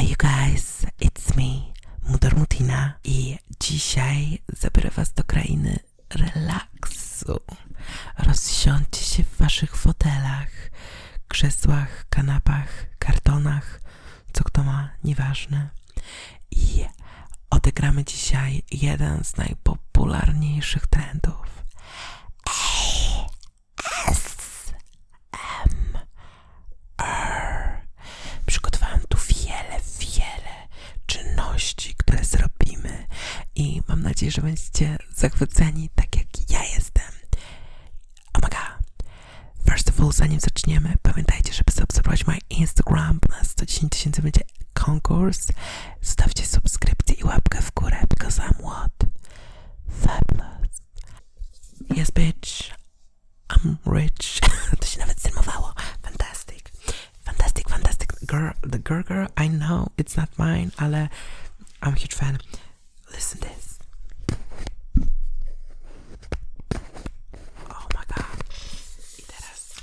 Hi you guys, it's me, Mudor Mutina i dzisiaj zabiorę was do krainy relaksu. Rozsiądźcie się w waszych fotelach, krzesłach, kanapach, kartonach, co kto ma, nieważne. I odegramy dzisiaj jeden z najpopularniejszych trendów. Przygotowałam tu wiele, wiele czynności, które zrobimy i mam nadzieję, że będziecie zachwyceni tak jak ja jestem. Oh my god. First of all, zanim zaczniemy, pamiętajcie, żeby subskrybować mój Instagram, bo na 110 tysięcy będzie konkurs. Zostawcie subskrypcję i łapkę w górę, because I'm what? Fabulous. Yes, bitch. I'm rich. to się nawet zrymowało. Fantastic. Fantastic, fantastic. Girl, the girl, girl, I know it's not mine, ale I'm huge fan. Listen this. Oh my god. I teraz.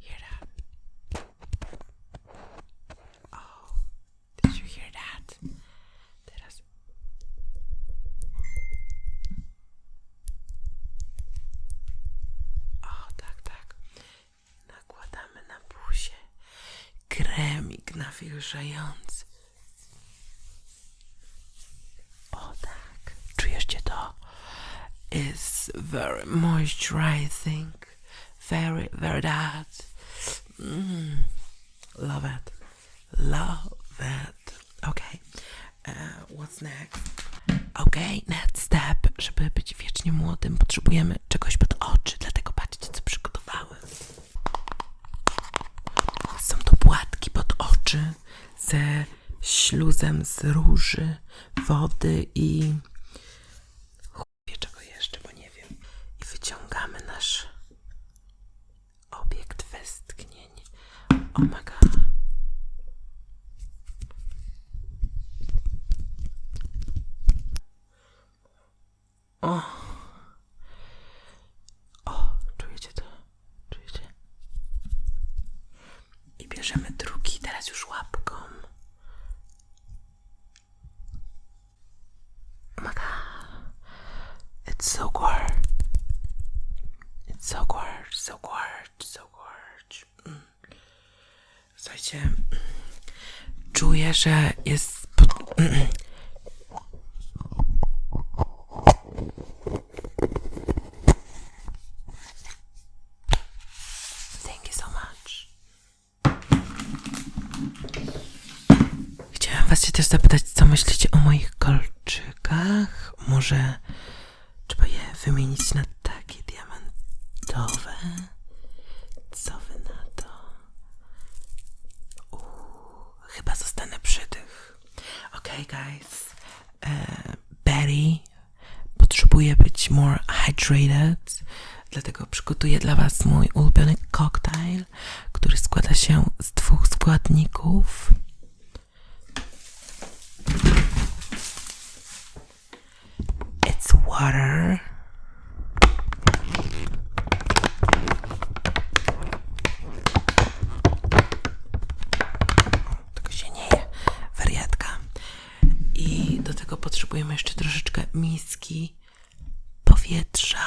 Hear that? Oh, did you hear that? Teraz. O, tak, tak. Nakładamy na buzię kremik nawilżający. O tak, czujecie to? It's very moisturizing, very, very that. Mm, love it, love it. Okay, uh, what's next? Okay, next step. Żeby być wiecznie młodym, potrzebujemy czegoś pod oczy, dlatego patrzcie, co przygotowałem. Są to płatki pod oczy ze śluzem z róży, wody i chuj czego jeszcze, bo nie wiem. I wyciągamy nasz obiekt westchnień. Oh my god. O, czujecie to? Czujecie? I bierzemy drugi, teraz już łapką. Oh my god. It's so gorge. It's so gorge, so gorge, so gorge. Mm. Słuchajcie, czuję, że jest... Pod... Thank you so much. Chciałam was się też zapytać, co myślicie o moich kolczykach? Może trzeba je wymienić na takie diamentowe? Co wy na to? Uuu, chyba zostanę przy tych. Okay, guys. E, Betty potrzebuje być more hydrated, dlatego przygotuję dla Was mój ulubiony koktajl, który składa się z dwóch składników. It's water. Tego się nie je, wariatka. I do tego potrzebujemy jeszcze troszeczkę miski powietrza.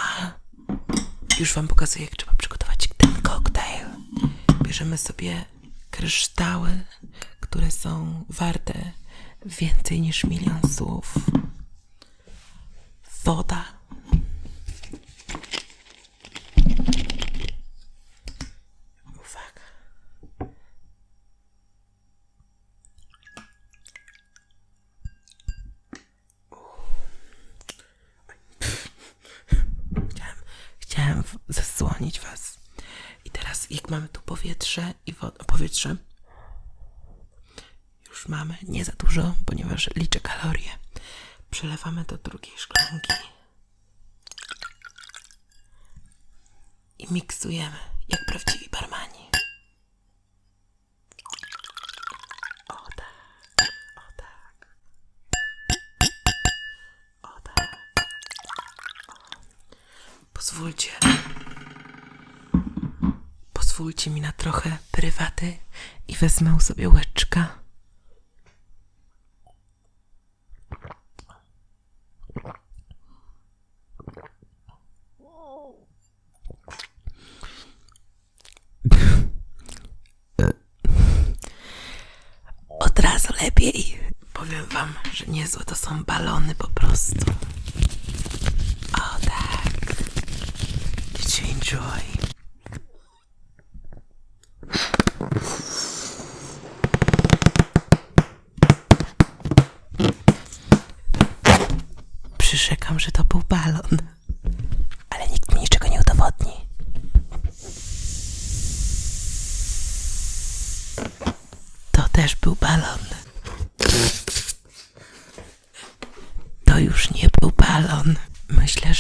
Już Wam pokazuję, jak trzeba przygotować ten koktajl. Bierzemy sobie kryształy, które są warte więcej niż milion słów. Woda. Uwaga. Chciałem, chciałem w- zasłonić was. I teraz, jak mamy tu powietrze i powietrze, już mamy nie za dużo, ponieważ liczę kalorie. Przelewamy do drugiej szklanki i miksujemy jak prawdziwi barmani. O tak, o tak, o tak. Pozwólcie pozwólcie mi na trochę prywaty i wezmę sobie łeczka. Od razu lepiej. Powiem wam, że niezłe to są balony po prostu. Oh, tak. Did you enjoy?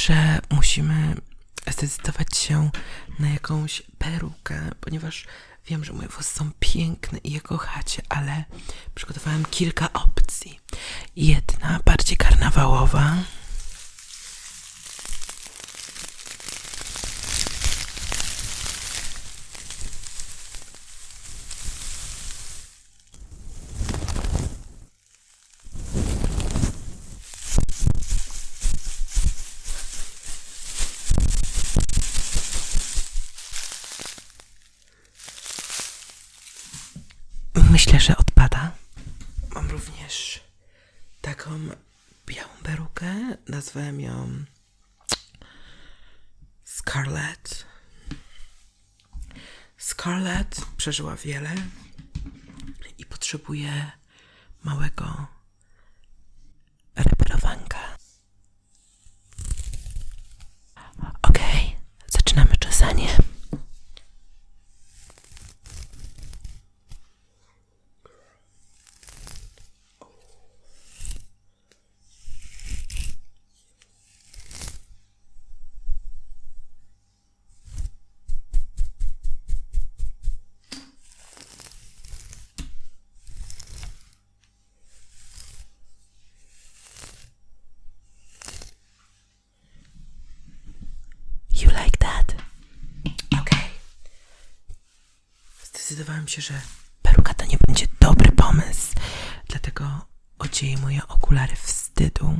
Że musimy zdecydować się na jakąś perukę, ponieważ wiem, że moje włosy są piękne i je kochacie, ale przygotowałem kilka opcji. Jedna bardziej karnawałowa. Myślę, że odpada. Również taką białą perukę. Nazwałem ją Scarlett. Scarlett przeżyła wiele i potrzebuje małego reperowanka. Okej, zaczynamy czesanie. You like that? Okej. Zdecydowałem się, że peruka to nie będzie dobry pomysł. Dlatego odzieję moje okulary wstydu.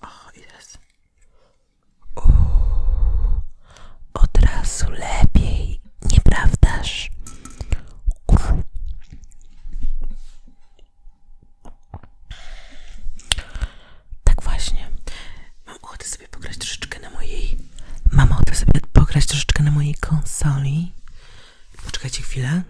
O, jest. Uuu, od razu lepiej, nieprawdaż? Tak właśnie. Mam ochotę sobie pograć troszeczkę na mojej. Mam ochotę sobie pograć troszeczkę na mojej konsoli. Poczekajcie chwilę.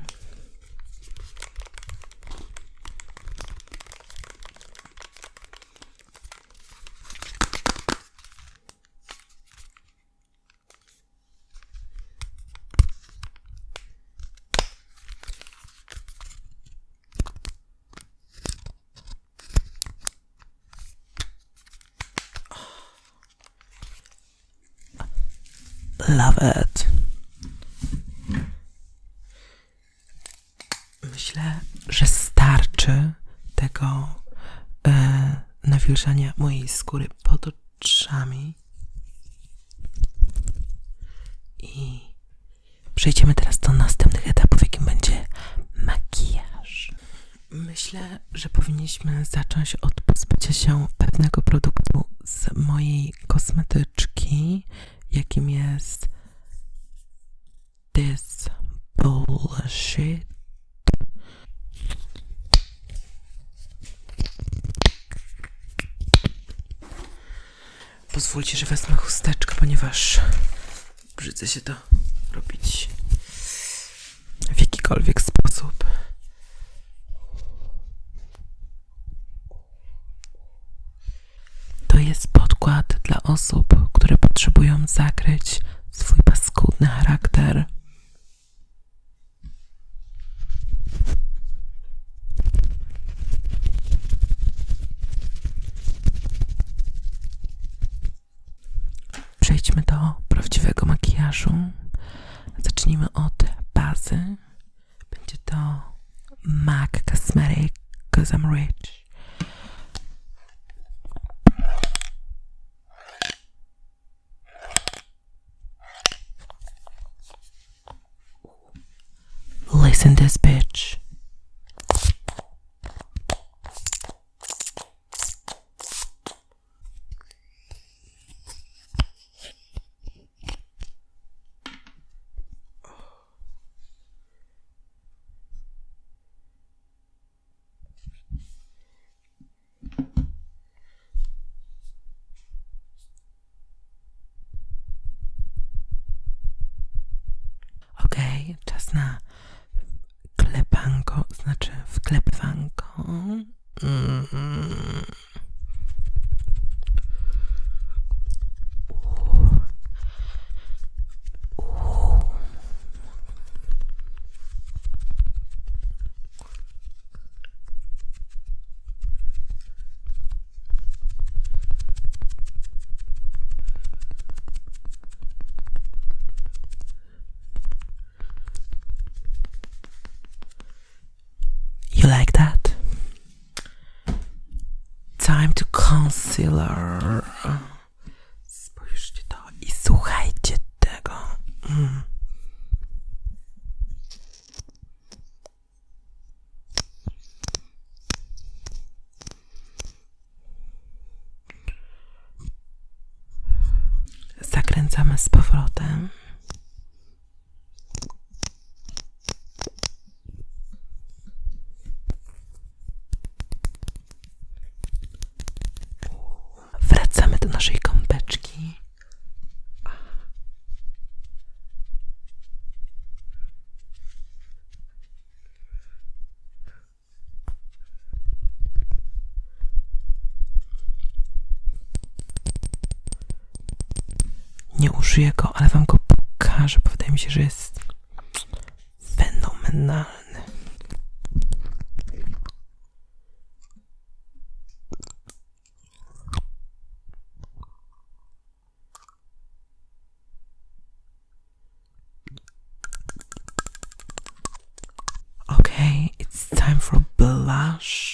Love it. Myślę, że starczy tego e, nawilżania mojej skóry pod oczami. I przejdziemy teraz do następnych etapów, jakim będzie makijaż. Myślę, że powinniśmy zacząć od pozbycia się pewnego produktu z mojej kosmetyczki, jakim jest this bullshit. Pozwólcie, że wezmę chusteczkę, ponieważ brzydzę się to robić w jakikolwiek Przejdźmy do prawdziwego makijażu. Zacznijmy od bazy. Będzie to MAC Cosmetic, cause I'm rich. Listen this bitch. użyję go, ale wam go pokażę, bo wydaje mi się, że jest fenomenalny. Okay, it's time for blush.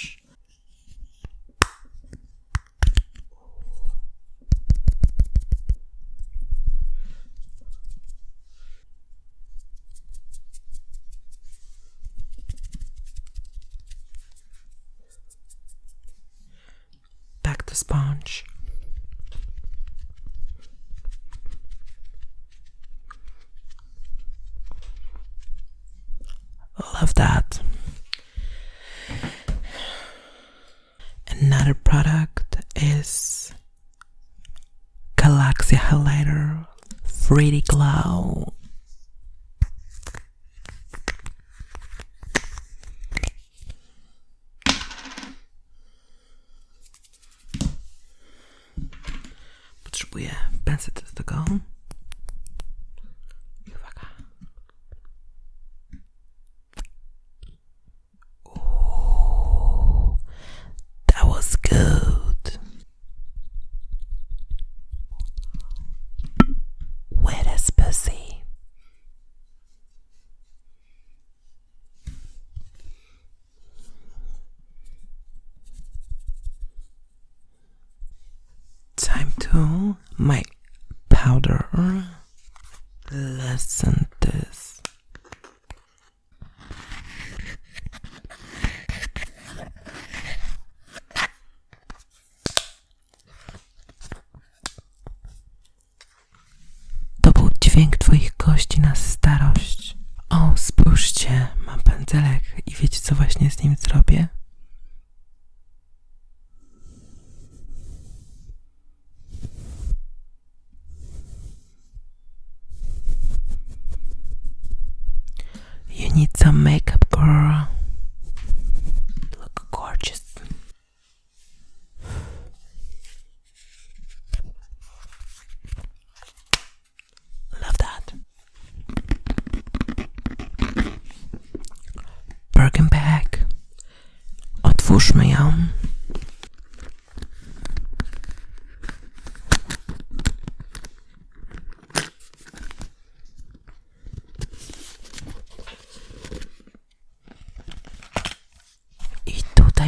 Foxy Highlighter 3D Glow to my powder. need some makeup, girl.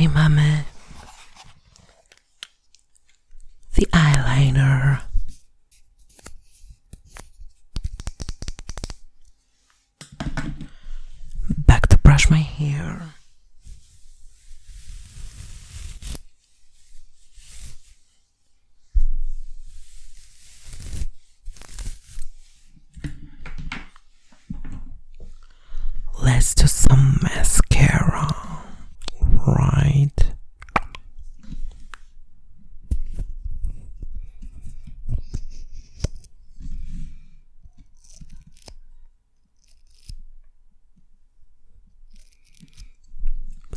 mamy the eyeliner.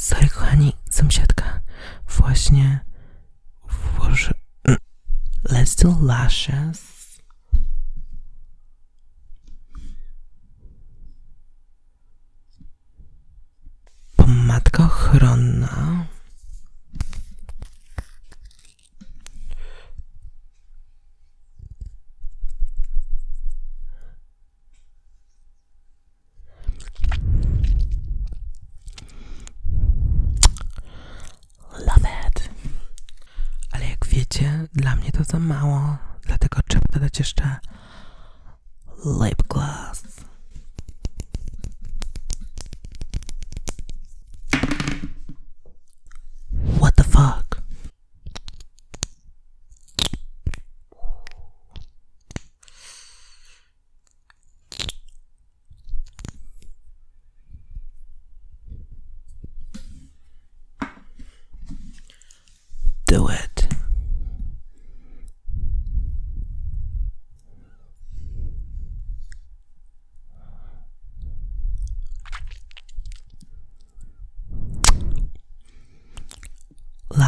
Sorry, kochani, sąsiadka. Właśnie włoży... Mm. Let's do lashes. Wiecie, dla mnie to za mało, dlatego trzeba dodać jeszcze lip gloss. What the fuck? Do it.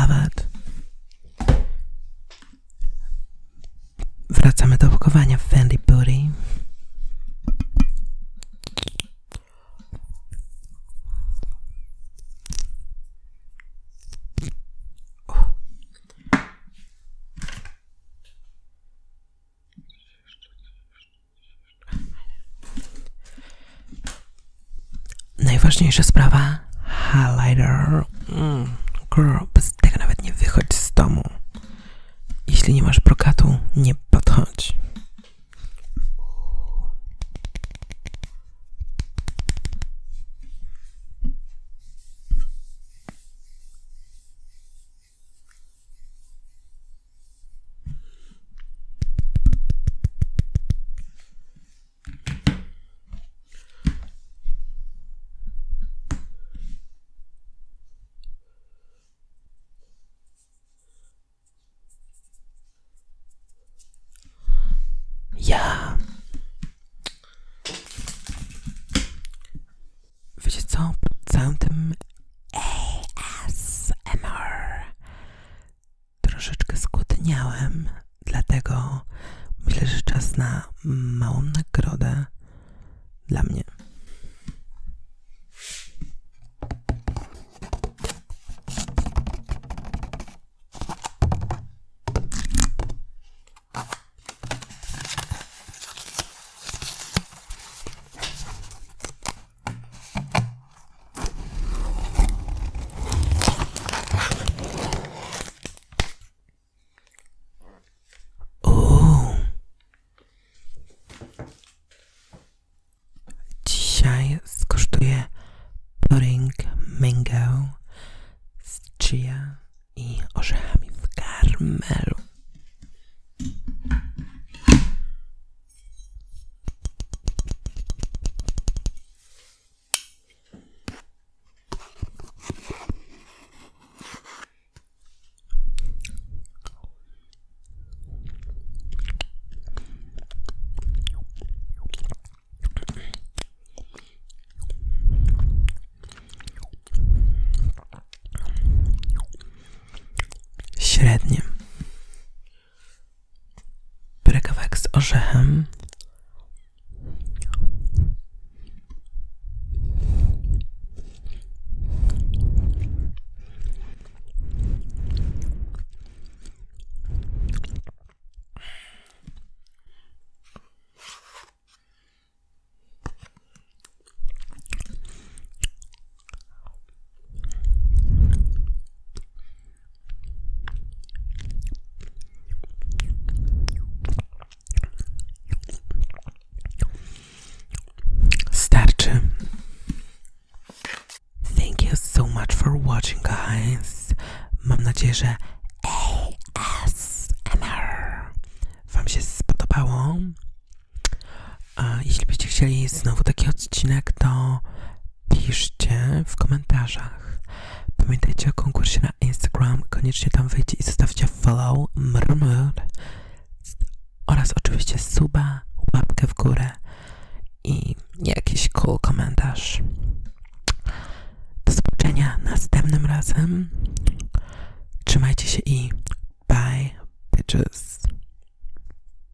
It. Wracamy do opakowania Fendi Booty. Najważniejsza sprawa highlighter. Mm, girl, bez tego nawet nie wychodź z domu. Jeśli nie masz brokatu, nie podchodź. Ja. Wiecie co? Po całym tym ASMR troszeczkę skłodniałem, dlatego myślę, że czas na małą nagrodę dla mnie. Dzisiaj skosztuję pudding mango z chia i orzechami w karmelu. Średnie. Biorę kawałek z orzechem. Starczy. Thank you so much for watching, guys. Mam nadzieję, że ASMR Wam się spodobało. A jeśli byście chcieli znowu taki odcinek, to piszcie w komentarzach. Pamiętajcie o konkursie na Instagram. Koniecznie tam wejdźcie i zostawcie follow, mrmr oraz oczywiście suba, łapkę w górę i jakiś cool komentarz. Zobaczenia następnym razem. Trzymajcie się i bye, bitches.